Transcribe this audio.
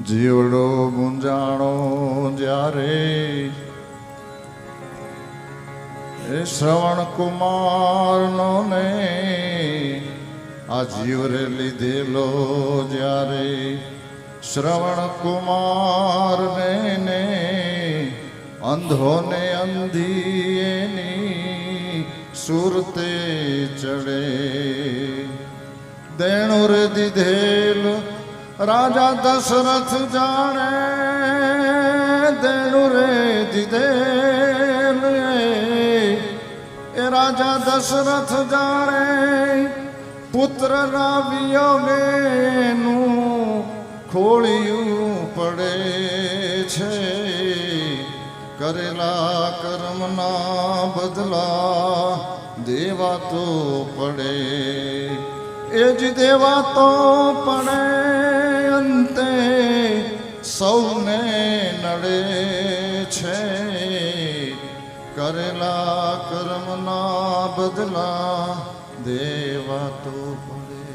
જીવડો ગુંજાણો જ્યારે એ શ્રવણ કુમારનો ને આ જીવરે લીધેલો જ્યારે શ્રવણ કુમાર ને અંધોને અંધી એની સુરતે ચડે. દેણું રે દીધેલ રાજા દશરથ જાણે દેણું રે દીધેલ એ રાજા દશરથ જાણે, પુત્ર વિયોગેનું ખોળિયું પડે છે. કરેલા કર્મના બદલા દેવા તો પડે. એ જ દેવા તો પડે અંતે સૌને નડે છે. કરેલા કર્મના બદલા દેવા તો પડે.